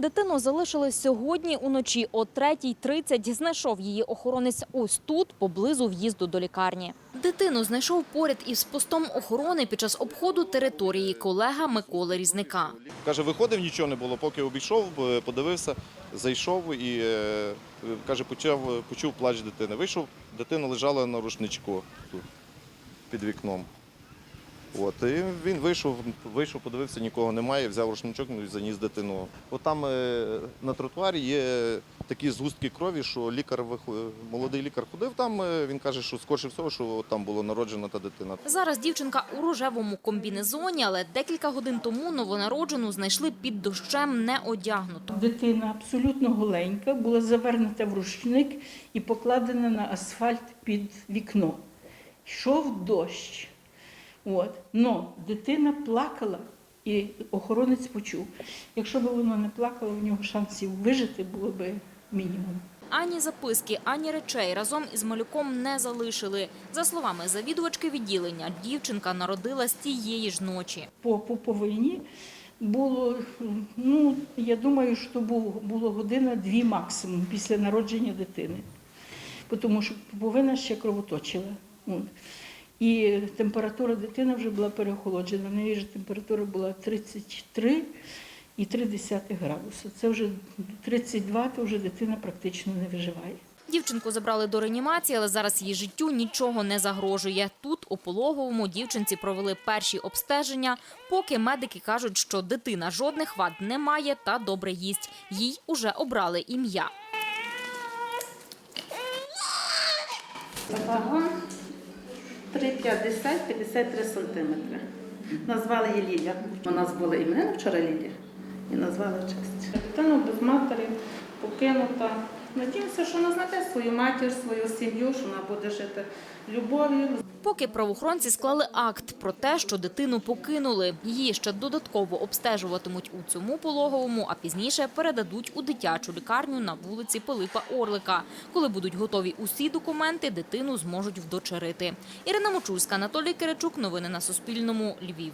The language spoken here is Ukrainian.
Дитину залишили сьогодні уночі о 3.30. Знайшов її охоронець ось тут, поблизу в'їзду до лікарні. Дитину знайшов поряд із постом охорони під час обходу території колега Миколи Різника. Каже, виходив, нічого не було, поки обійшов, е, подивився, зайшов і е, каже, почав, почув плач дитини. Вийшов, дитина лежала на рушничку тут, під вікном. От, і він вийшов, вийшов, подивився, нікого немає, взяв рушничок ну, і заніс дитину. От там е, на тротуарі є такі згустки крові, що лікар молодий лікар ходив там. е, Він каже, що скорше всього, що там була народжена та дитина. Зараз дівчинка у рожевому комбінезоні, але декілька годин тому новонароджену знайшли під дощем не одягнуту. Дитина абсолютно голенька, була завернута в рушник і покладена на асфальт під вікно. Йшов дощ. От. Но дитина плакала, і охоронець почув. Якщо б воно не плакало, в нього шансів вижити було б мінімум. Ані записки, ані речей разом із малюком не залишили. За словами завідувачки відділення, дівчинка народилась тієї ж ночі. По пуповині було, ну, я думаю, що було, було година-дві максимум після народження дитини. Тому що пуповина ще кровоточила. І температура дитини вже була переохолоджена. В неї ж температура була 33 і 3 градуса. Це вже 32, то вже дитина практично не виживає. Дівчинку забрали до реанімації, але зараз її життю нічого не загрожує. Тут, у пологовому, дівчинці провели перші обстеження, поки медики кажуть, що дитина жодних вад не має та добре їсть. Їй уже обрали ім'я. Вага 3,50-53 сантиметри. Назвали її Лілія. У нас була імена вчора Лілія і назвали в честь. Дитина без матері, покинута. Надіюся, що вона знайде свою матір, свою сім'ю, що вона буде жити любов'ю, Поки правоохоронці склали акт про те, що дитину покинули. Її ще додатково обстежуватимуть у цьому пологовому, а пізніше передадуть у дитячу лікарню на вулиці Пилипа Орлика. Коли будуть готові усі документи, дитину зможуть вдочерити. Ірина Мочульська, Анатолій Киричук. Новини на Суспільному. Львів.